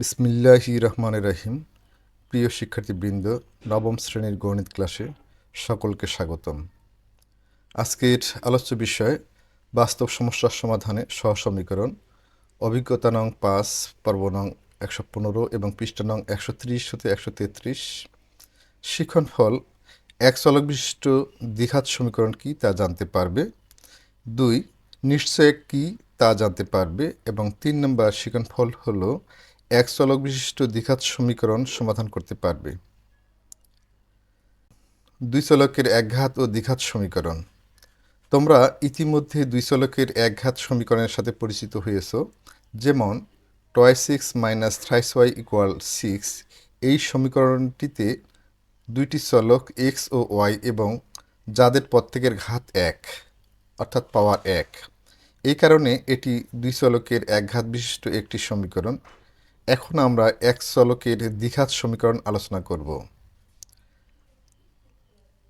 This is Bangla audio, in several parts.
বিসমিল্লাহি রহমান রহিম প্রিয় শিক্ষার্থীবৃন্দ, নবম শ্রেণির গণিত ক্লাসে সকলকে স্বাগতম। আজকের আলোচ্য বিষয়, বাস্তব সমস্যার সমাধানে সহসমীকরণ। অভিজ্ঞতা নং পাঁচ, পর্ব নং একশো পনেরো এবং পৃষ্ঠা নং একশো ত্রিশ হতে একশো তেত্রিশ। শিক্ষণফল এক চলক বিশিষ্ট দ্বিঘাত সমীকরণ কি তা জানতে পারবে? দুই, নিশ্চয় কি তা জানতে পারবে? এবং তিন নম্বর শিক্ষণফল হলো এক চলক বিশিষ্ট দ্বিঘাত সমীকরণ সমাধান করতে পারবে। দুই চলকের একঘাত ও দ্বিঘাত সমীকরণ। তোমরা ইতিমধ্যে দুই চলকের একঘাত সমীকরণের সাথে পরিচিত হয়েছ, যেমন twice x minus thrice y equal six. এই সমীকরণটিতে দুইটি চলক এক্স ও ওয়াই এবং যাদের প্রত্যেকের ঘাত এক, অর্থাৎ পাওয়ার এক। এই কারণে এটি দুই চলকের একঘাত বিশিষ্ট একটি সমীকরণ। এখন আমরা এক চলকের দ্বিঘাত সমীকরণ আলোচনা করব।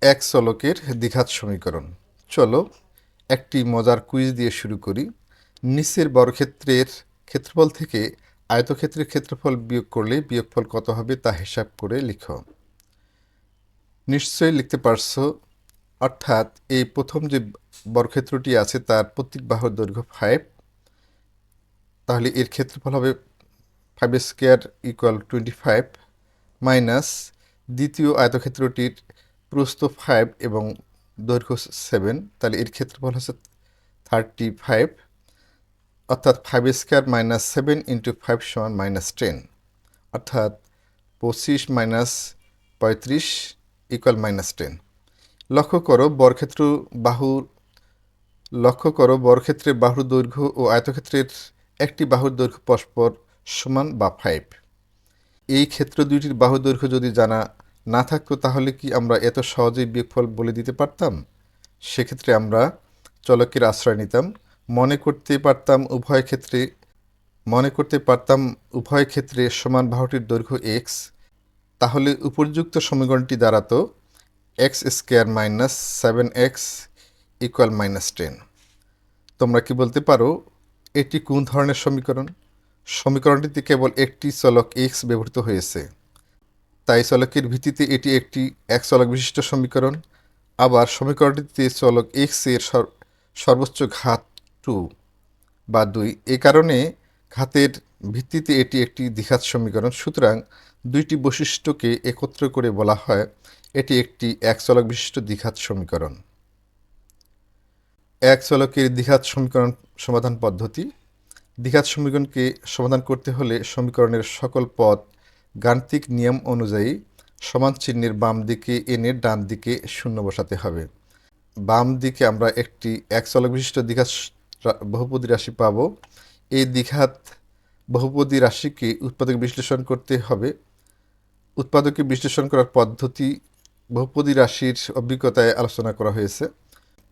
এক চলকের দ্বিঘাত সমীকরণ। চলো একটি মজার কুইজ দিয়ে শুরু করি। নিচের বর্গক্ষেত্রের ক্ষেত্রফল থেকে আয়তক্ষেত্রের ক্ষেত্রফল বিয়োগ করলে বিয়োগফল কত হবে তা হিসাব করে লিখো। নিশ্চয়ই লিখতে পারছ। অর্থাৎ এই প্রথম যে বর্গক্ষেত্রটি আছে তার প্রত্যেক বাহুর দৈর্ঘ্য ফাইভ তাহলে এর ক্ষেত্রফল হবে five square equal twenty five minus দ্বিতীয় আয়তক্ষেত্রটির প্রস্থ ফাইভ এবং দৈর্ঘ্য সেভেন তাহলে এর ক্ষেত্রফল হচ্ছে থার্টি ফাইভ অর্থাৎ five square minus seven into five সমান মাইনাস টেন অর্থাৎ পঁচিশ মাইনাস পঁয়ত্রিশ ইকুয়াল মাইনাস টেন লক্ষ্য করো বরক্ষেত্র বাহুর লক্ষ্য করো বরক্ষেত্রের বাহুর দৈর্ঘ্য ও আয়তক্ষেত্রের একটি বাহুর দৈর্ঘ্য পরস্পর সমান বা ফাইভ এই ক্ষেত্র দুইটির বাহু দৈর্ঘ্য যদি জানা না থাকতো, তাহলে কি আমরা এত সহজেই বিয়োগফল বলে দিতে পারতাম? সেক্ষেত্রে আমরা চলকের আশ্রয় নিতাম। মনে করতে পারতাম উভয় ক্ষেত্রে, মনে করতে পারতাম উভয় ক্ষেত্রে সমান বাহুটির দৈর্ঘ্য এক্স তাহলে উপযুক্ত সমীকরণটি দাঁড়াতো x square minus seven x equal minus ten তোমরা কি বলতে পারো, এটি কোন ধরনের সমীকরণ? সমীকরণটিতে কেবল একটি চলক এক্স ব্যবহৃত হয়েছে। তাই চলকের ভিত্তিতে এটি একটি এক চলক বিশিষ্ট সমীকরণ। আবার সমীকরণটিতে চলক এক্সের সর্বোচ্চ ঘাত টু বা দুই। এ কারণে ঘাতের ভিত্তিতে এটি একটি দ্বিঘাত সমীকরণ। সুতরাং দুইটি বৈশিষ্ট্যকে একত্র করে বলা হয়, এটি একটি এক চলক বিশিষ্ট দ্বিঘাত সমীকরণ। এক চলকের দ্বিঘাত সমীকরণ সমাধান পদ্ধতি দ্বিঘাত সমীকরণকে সমাধান করতে হলে সমীকরণের সকল পদ গাণিতিক নিয়ম অনুযায়ী সমান চিহ্নের বাম দিকে এনে ডান দিকে শূন্য বসাতে হবে। বাম দিকে আমরা একটি এক চলক বিশিষ্ট দ্বিঘাত বহুপদী রাশি পাব। এই দ্বিঘাত বহুপদী রাশিকে উৎপাদক বিশ্লেষণ করতে হবে। উৎপাদকে বিশ্লেষণ করার পদ্ধতি বহুপদী রাশির অভিজ্ঞতায় আলোচনা করা হয়েছে।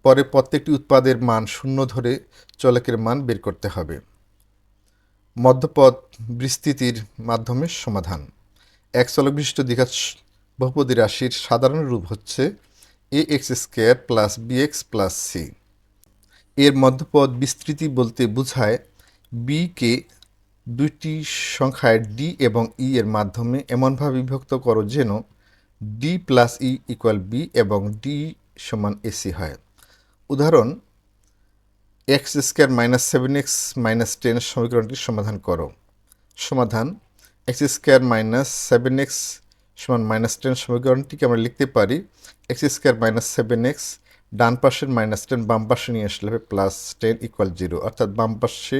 পরে প্রত্যেকটি উৎপাদের মান শূন্য ধরে চলকের মান বের করতে হবে। মধ্যপদ বিস্তৃতির মাধ্যমে সমাধান। এক চলক বিশিষ্ট দ্বিঘাত বহুপদী রাশির সাধারণ রূপ হচ্ছে a x square plus b x plus c এর মধ্যপদ বিস্তৃতি বলতে বোঝায় বিকে দুইটি সংখ্যায় ডি এবং ই এর মাধ্যমে এমনভাবে বিভক্ত করো যেন d plus e equal b এবং ডি সমান এসি হয়। উদাহরণ x square minus seven x minus ten সমীকরণটির সমাধান করো। সমাধান, x square minus seven x সমান মাইনাস টেন সমীকরণটিকে আমরা লিখতে পারি, x square minus seven x ডান পাশের মাইনাস টেন বাম পাশে নিয়ে আসলে হবে প্লাস টেন ইকুয়াল জিরো অর্থাৎ বাম পাশে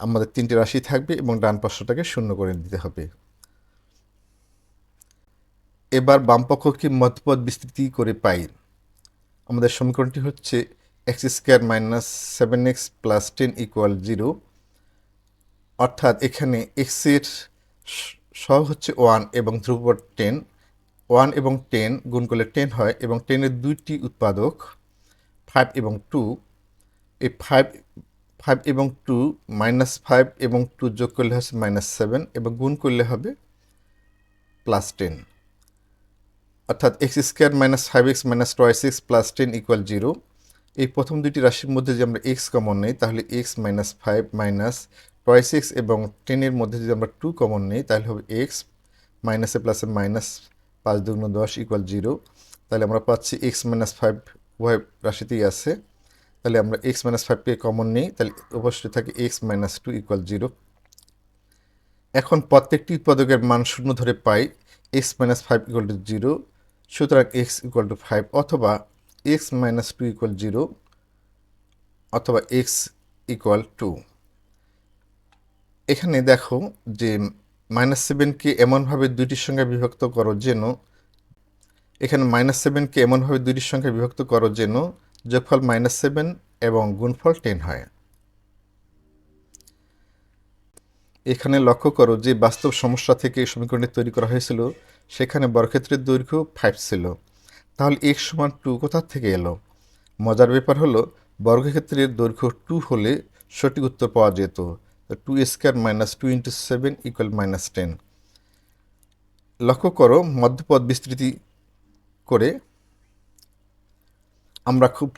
আমাদের তিনটে রাশি থাকবে এবং ডান পাশটাকে শূন্য করে দিতে হবে। এবার বামপক্ষকে মধ্যপদ বিস্তৃতি করে পাই? আমাদের সমীকরণটি হচ্ছে x square minus seven x plus ten equal zero. অর্থাৎ এখানে এক্সের সহ হচ্ছে ওয়ান এবং ধ্রুবপদ টেন। ওয়ান এবং টেন গুণ করলে টেন হয় এবং টেনের দুইটি উৎপাদক ফাইভ এবং টু। এই ফাইভ ফাইভ এবং টু মাইনাস ফাইভ এবং টু যোগ করলে হচ্ছে মাইনাস সেভেন এবং গুণ করলে হবে প্লাস টেন। অর্থাৎ x square minus five x minus twice x plus ten equal zero. এই প্রথম দুইটি রাশির মধ্যে যদি আমরা এক্স কমন নেই, তাহলে x minus five minus twice x এবং টেনের মধ্যে যদি আমরা টু কমন নিই, তাহলে হবে এক্স মাইনাসে প্লাসে মাইনাস পাঁচ দুগ্ন দশ ইকুয়াল জিরো তাহলে আমরা পাচ্ছি এক্স মাইনাস ফাইভ উভয় রাশিতেই আছে। তাহলে আমরা এক্স মাইনাস ফাইভকে কমন নিই, তাহলে অবশ্যই থাকে x minus two equal zero এখন প্রত্যেকটি উৎপাদকের মান শূন্য ধরে পাই x minus five equal to zero সুতরাং এক্স ইকুয়াল টু ফাইভ অথবা x minus two equal zero অথবা এক্স ইকুয়াল টু এখানে দেখো যে মাইনাস সেভেনকে এমনভাবে দুইটির সঙ্গে বিভক্ত করো যেন, এখানে মাইনাস সেভেনকে এমনভাবে দুইটির সঙ্গে বিভক্ত করো যেন যোগফল মাইনাস সেভেন এবং গুণফল টেন হয়। এখানে লক্ষ্য করো যে বাস্তব সমস্যা থেকে সমীকরণটি তৈরি করা হয়েছিল, সেখানে বর্গক্ষেত্রের দৈর্ঘ্য ফাইভ ছিল। তাহলে এক্স সমান টু কোথা থেকে এলো? মজার ব্যাপার হলো, বর্গক্ষেত্রের দৈর্ঘ্য টু হলে সঠিক উত্তর পাওয়া যেত। Two square minus two into seven equal minus ten লক্ষ্য করো, মধ্যপদ বিস্তৃতি করে আমরা খুব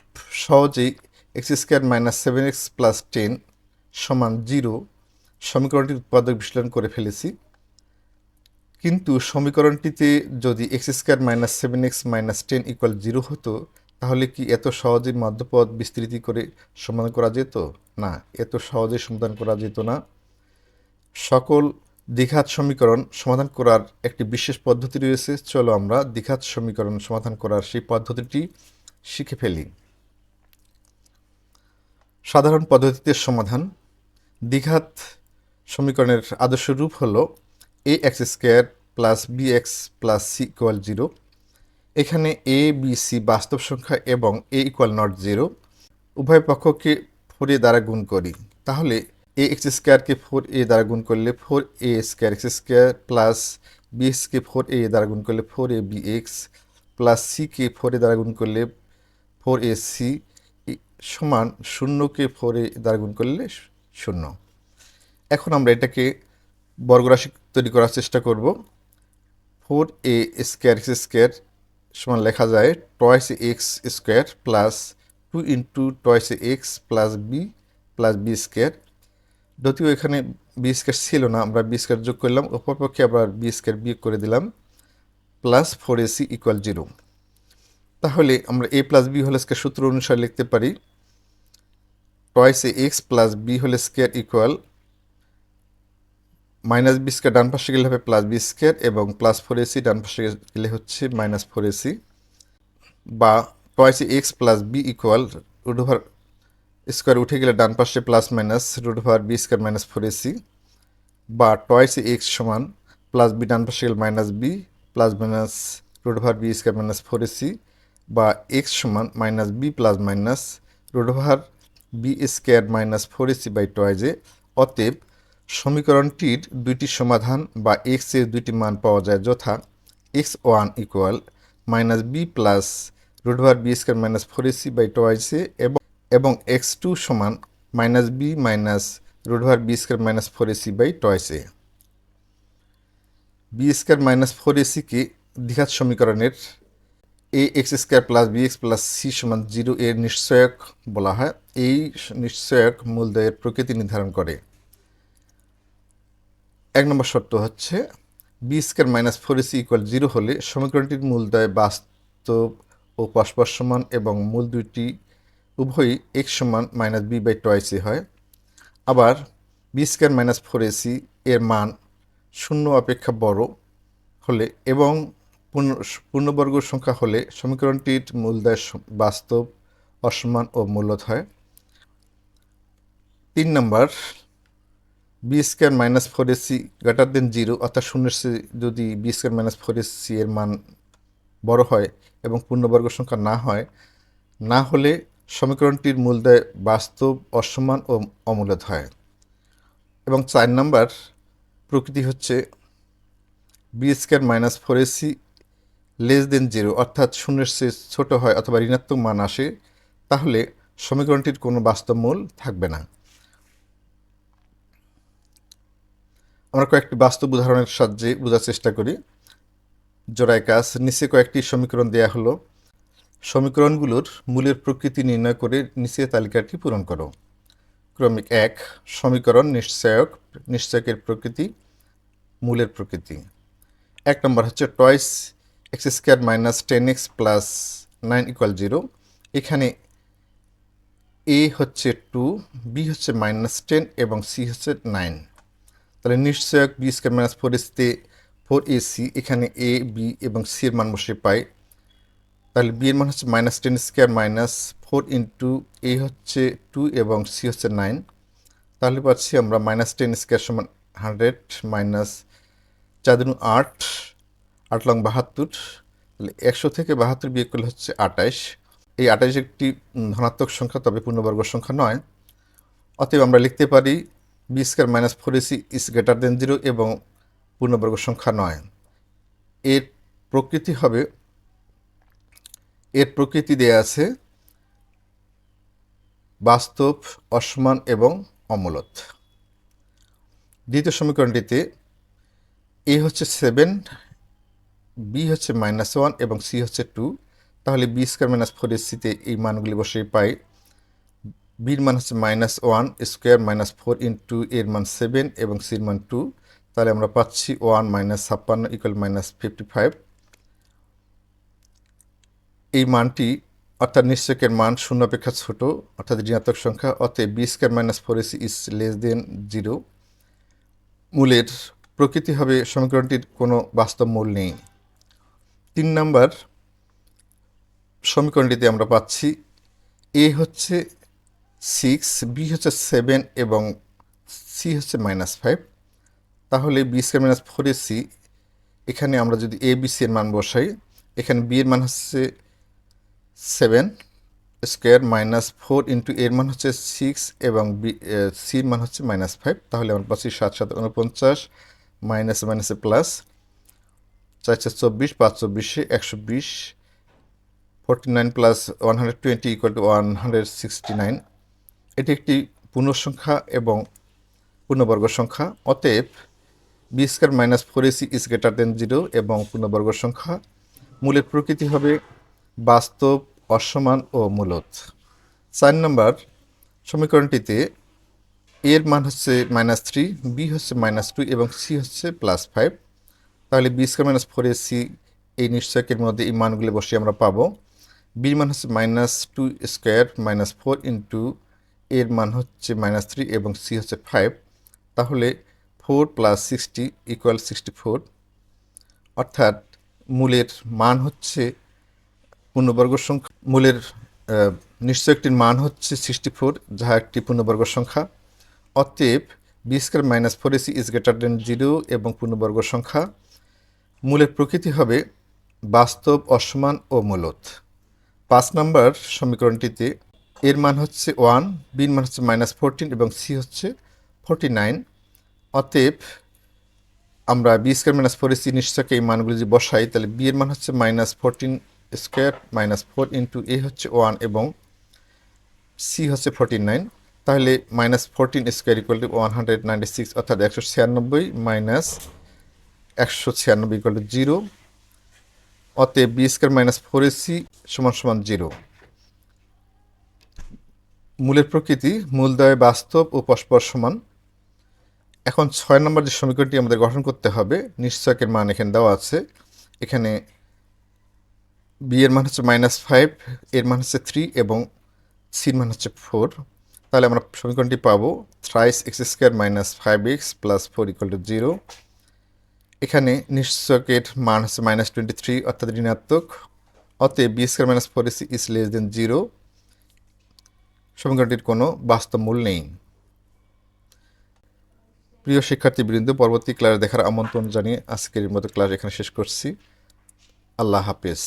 সহজেই x square minus seven x plus ten সমান জিরো সমীকরণটির উৎপাদক বিশ্লেষণ করে ফেলেছি। কিন্তু সমীকরণটিতে যদি x square minus seven x minus ten equal zero হতো, তাহলে কি এত সহজেই মধ্যপদ বিস্তৃতি করে সমাধান করা যেত? না, এত সহজে সমাধান করা যেত না। সকল দ্বিঘাত সমীকরণ সমাধান করার একটি বিশেষ পদ্ধতি রয়েছে। চলো আমরা দ্বিঘাত সমীকরণ সমাধান করার সেই পদ্ধতিটি শিখে ফেলি। সাধারণ পদ্ধতিতে সমাধান। দ্বিঘাত সমীকরণের আদর্শ রূপ হল a x square plus b x plus c equal zero এখানে এ বি সি বাস্তব সংখ্যা এবং এ ইকুয়াল নট জিরো উভয় পক্ষকে ফোর এ দ্বারা গুণ করি। তাহলে এ এক্স স্কোয়ারকে ফোর এ দ্বারা গুণ করলে four a square x square plus b এক্সকে ফোর এ দ্বারা গুণ করলে four a b x plus সিকে four a দ্বারা গুণ করলে ফোর এ সি সমান শূন্যকে ফোর এ দ্বারা গুণ করলে শূন্য। এখন আমরা এটাকে বর্গরাশি তৈরি করার চেষ্টা করব। Four a square x square সমান লেখা যায় twice x square plus two into twice x plus b plus b square যদিও এখানে বি স্কোয়ার ছিল না, আমরা বি স্কোয়ার যোগ করলাম অপরপক্ষে আবার বি স্কোয়ার বিয়োগ করে দিলাম plus four ac equal zero তাহলে আমরা a plus b whole square সূত্র অনুসারে লিখতে পারি twice x plus b whole square equal minus b square ডান পাশে গেলে হবে প্লাস বি স্কোয়ার এবং প্লাস ফোর এসি ডান পাশে গেলে হচ্ছে মাইনাস ফোর এসি বা twice x plus b equal root over square উঠে গেলে ডান পাশে plus minus root over b square minus four ac বা টয়েস এক্স সমান প্লাস বি ডান পাশে গেলে minus b plus minus root over b square minus four ac বা এক্স সমান minus b plus minus root over b square minus four ac by twice a অতএব সমীকরণটির দুইটি সমাধান বা এক্সের দুইটি মান পাওয়া যায় যথা x one equal minus b plus root over b square minus four ac by twice a এবং এবং এক্স টু সমান minus b minus root over b square minus four ac by twice a b square minus four এসিকে দ্বিঘাত সমীকরণের a x square plus b x plus c সমান জিরো এর নিশ্চয়ক বলা হয়। এই নিশ্চয়ক মূলদয়ের প্রকৃতি নির্ধারণ করে। এক নম্বর শর্ত হচ্ছে b square minus four ac equal zero হলে সমীকরণটির মূলদয় বাস্তব ও পরস্পর সমান এবং মূল দুইটি উভয়ই এক্স সমান মাইনাস বি বাই টয়েসি হয়। আবার b square minus four ac এর মান শূন্য অপেক্ষা বড় হলে এবং পূর্ণ, পূর্ণবর্গ সংখ্যা হলে সমীকরণটির মূলদয় বাস্তব, অসমান ও মূলত হয়। তিন নম্বর b square minus four ac greater than zero অর্থাৎ শূন্যের চেয়ে যদি b square minus four ac এর মান বড় হয় এবং পূর্ণবর্গ সংখ্যা না হয়, না হলে সমীকরণটির মূলদয় বাস্তব, অসমান ও অমূলত হয়। এবং চার নম্বর প্রকৃতি হচ্ছে b square minus four ac less than zero অর্থাৎ শূন্যের সে ছোটো হয় অথবা ঋণাত্মক মান আসে, তাহলে সমীকরণটির কোনো বাস্তব মূল থাকবে না। আমরা কয়েকটি বাস্তব উদাহরণের সাহায্যে বোঝার চেষ্টা করি। জোড়ায় কাজ নিচে কয়েকটি সমীকরণ দেয়া হলো। সমীকরণগুলোর মূলের প্রকৃতি নির্ণয় করে নিচে তালিকাটি পূরণ করো। ক্রমিক এক, সমীকরণ নিশ্চয়ক, নিশ্চয়কের প্রকৃতি, মূলের প্রকৃতি। এক নম্বর হচ্ছে twice, x square minus ten x plus nine equal zero. এখানে এ হচ্ছে টু, বি হচ্ছে মাইনাস টেন এবং সি হচ্ছে নাইন। তাহলে নিশ্চয়ক বি স্কোয়ার মাইনাস ফোর এসতে ফোর এসি এখানে এ বি এবং সি এর মান বসে পাই। তাহলে বি এর মান হচ্ছে minus ten square minus four into a হচ্ছে টু এবং সি হচ্ছে নাইন তাহলে পাচ্ছি আমরা মাইনাস টেন স্কোয়ার সমান হান্ড্রেড মাইনাস চার আট আট লং বাহাত্তর। তাহলে একশো থেকে বাহাত্তর বিয়োগ করলে হচ্ছে আটাইশ। এই আটাইশ একটি ধনাত্মক সংখ্যা, তবে পূর্ণবর্গ সংখ্যা নয়। অতএব আমরা লিখতে পারি b square minus four a c is greater than zero এবং পূর্ণবর্গ সংখ্যা নয়। এর প্রকৃতি হবে, এর প্রকৃতি দেয়া আছে বাস্তব, অসমান এবং অমূলত। দ্বিতীয় সমীকরণটিতে এ হচ্ছে সেভেন, বি হচ্ছে মাইনাস ওয়ান এবং সি হচ্ছে টু। তাহলে বি স্কোয়ার মাইনাস ফোর সিতে এই মানগুলি বসেই পাই বির মান হচ্ছে minus one square minus four into এর মান সেভেন এবং সির মান টু তাহলে আমরা পাচ্ছি ওয়ান মাইনাস ছাপ্পান্ন ইকুয়াল মাইনাস ফিফটি ফাইভ এই মানটি অর্থাৎ নিশ্চয়কের মান শূন্য অপেক্ষা ছোট, অর্থাৎ ঋণাত্মক সংখ্যা, অতএব b square minus four a c is less than zero মূলের প্রকৃতি হবে সমীকরণটির কোনো বাস্তব মূল নেই। তিন নাম্বার সমীকরণটিতে আমরা পাচ্ছি এ হচ্ছে সিক্স বি হচ্ছে সেভেন এবং সি হচ্ছে মাইনাস ফাইভ তাহলে b square minus four a c এখানে আমরা যদি এ বি সি এর মান বসাই, এখানে বি এর মান হচ্ছে seven square minus four into এর মান হচ্ছে সিক্স এবং বি সির মান হচ্ছে মাইনাস ফাইভ তাহলে আমার পাচ্ছি সাত সাত উনপঞ্চাশ মাইনাস মাইনাসে প্লাস চার চার, চব্বিশ, পাঁচ, চব্বিশে একশো বিশ। Forty nine plus one hundred twenty equal to one hundred sixty nine এটি একটি পূর্ণ সংখ্যা এবং পূর্ণবর্গ সংখ্যা। অতএব b square minus four a c is greater than zero এবং পূর্ণবর্গ সংখ্যা মূলের প্রকৃতি হবে বাস্তব, অসমান ও মূলত চার নম্বর সমীকরণটিতে এর মান হচ্ছে মাইনাস থ্রি বি হচ্ছে মাইনাস টু এবং সি হচ্ছে প্লাস ফাইভ তাহলে b square minus four c এই নিশ্চয়কের মধ্যে এই মানগুলি বসে আমরা পাবো। বির মান হচ্ছে minus two square minus four into এর মান হচ্ছে মাইনাস থ্রি এবং সি হচ্ছে ফাইভ তাহলে four plus sixty equal sixty four অর্থাৎ মূলের মান হচ্ছে পূর্ণবর্গ সংখ্যা, মূলের নিশ্চয় নিশ্চয়কটির মান হচ্ছে সিক্সটি ফোর যাহা একটি পূর্ণবর্গ সংখ্যা, অতএব b square minus four a c is greater than zero এবং পূর্ণবর্গ সংখ্যা মূলের প্রকৃতি হবে বাস্তব, অসমান ও মূলত পাঁচ নম্বর সমীকরণটিতে এর মান হচ্ছে ওয়ান, বির মান হচ্ছে মাইনাস ফোরটিন এবং সি হচ্ছে ফোরটি নাইন। অতএব আমরা B square minus four C নিশ্চয়কে এই মানগুলি যদি বসাই, তাহলে বি এর মান হচ্ছে minus fourteen square minus four into a হচ্ছে ওয়ান এবং সি হচ্ছে ফোরটিন নাইন। তাহলে minus fourteen square equal to one hundred ninety six অর্থাৎ একশো ছিয়ানব্বই মাইনাস একশো ছিয়ানব্বই ইকুয়াল টু জিরো। অতএব b square minus four c সমান সমান জিরো। মূলের প্রকৃতি মূলদয় বাস্তব ও পরস্পর সমান। এখন ছয় নম্বর যে সমীকরণটি আমাদের গঠন করতে হবে নিশ্চয়কের মান এখানে দেওয়া আছে। এখানে বি এর মান হচ্ছে মাইনাস ফাইভ এর মান হচ্ছে থ্রি এবং সির মান হচ্ছে ফোর তাহলে আমরা সমীকরণটি পাবো thrice x square minus five x plus four equal to zero এখানে নিশ্চয়কের মান হচ্ছে মাইনাস টোয়েন্টি থ্রি অর্থাৎ ঋণাত্মক। অতএব b square minus four is less than zero সমীকরণটির কোনো বাস্তব মূল নেই। প্রিয় শিক্ষার্থীবৃন্দ, পরবর্তী ক্লাস দেখার আমন্ত্রণ জানিয়ে আজকের মতো ক্লাস এখানে শেষ করছি। আল্লাহ হাফেজ।